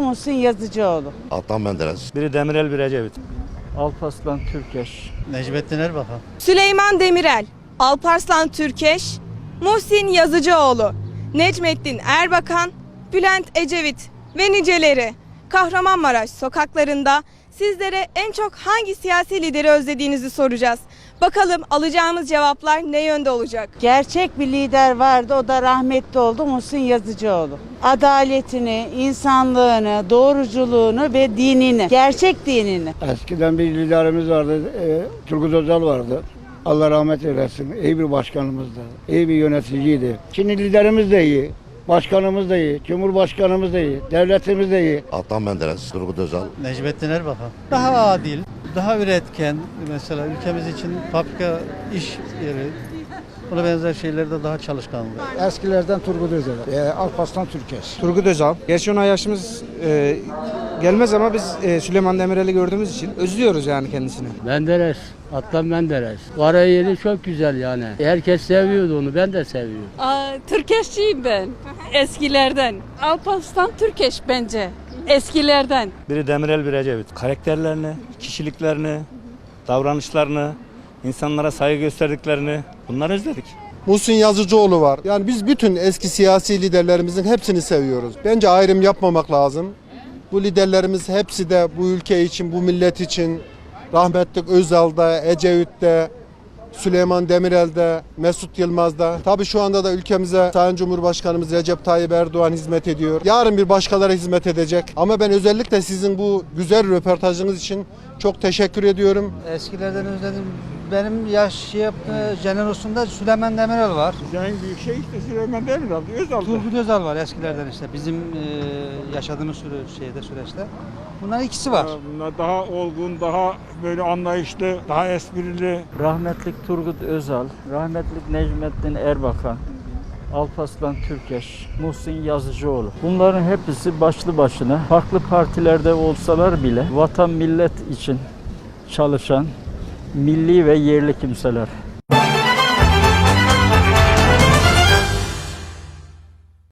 Muhsin Yazıcıoğlu. Adnan Menderes. Biri Demirel, biri Ecevit. Alparslan Türkeş. Necmettin Erbakan. Süleyman Demirel, Alparslan Türkeş, Muhsin Yazıcıoğlu, Necmettin Erbakan, Bülent Ecevit ve niceleri Kahramanmaraş sokaklarında sizlere en çok hangi siyasi lideri özlediğinizi soracağız. Bakalım alacağımız cevaplar ne yönde olacak? Gerçek bir lider vardı o da rahmetli oldu Muhsin Yazıcıoğlu. Adaletini, insanlığını, doğruculuğunu ve dinini, gerçek dinini. Eskiden bir liderimiz vardı. E, Turgut Özal vardı. Allah rahmet eylesin. İyi bir başkanımızdı. İyi bir yöneticiydi. Şimdi liderimiz de iyi. Başkanımız da iyi. Cumhurbaşkanımız da iyi. Devletimiz de iyi. Adnan Menderes. Turgut Özal. Necmettin Erbakan. Daha adil, daha üretken mesela ülkemiz için fabrika iş yeri buna benzer şeylerde daha çalışkanlı. Eskilerden Turgut Özal. E, Alparslan Türkeş. Turgut Özal. Gerçi ona yaşımız e, gelmez ama biz e, Süleyman Demirel'i gördüğümüz için özlüyoruz yani kendisini. Menderes, Adnan Menderes. Var yeri çok güzel yani. Herkes seviyordu onu, ben de seviyorum. Aa, Türkeşçiyim ben. Eskilerden. Alparslan Türkeş bence. Eskilerden. Biri Demirel, biri Ecevit. Karakterlerini, kişiliklerini, davranışlarını, insanlara saygı gösterdiklerini bunları özledik. Muhsin Yazıcıoğlu var. Yani biz bütün eski siyasi liderlerimizin hepsini seviyoruz. Bence ayrım yapmamak lazım. Bu liderlerimiz hepsi de bu ülke için, bu millet için rahmetli Özal'da, Ecevit'te, Süleyman Demirel'de, Mesut Yılmaz'da. Tabii şu anda da ülkemize Sayın Cumhurbaşkanımız Recep Tayyip Erdoğan hizmet ediyor. Yarın bir başkaları hizmet edecek. Ama ben özellikle sizin bu güzel röportajınız için çok teşekkür ediyorum. Eskilerden özledim. Benim yaş jenerasında Süleyman Demirel var. En büyük şey işte Süleyman Demirel. Özal. Turgut Özal var eskilerden işte bizim yaşadığımız süre, şeyde süreçte. Bunların ikisi var. Bunlar daha olgun, daha böyle anlayışlı, daha esprili. Rahmetlik Turgut Özal, rahmetlik Necmettin Erbakan, Alparslan Türkeş, Muhsin Yazıcıoğlu. Bunların hepsi başlı başına farklı partilerde olsalar bile vatan millet için çalışan milli ve yerli kimseler.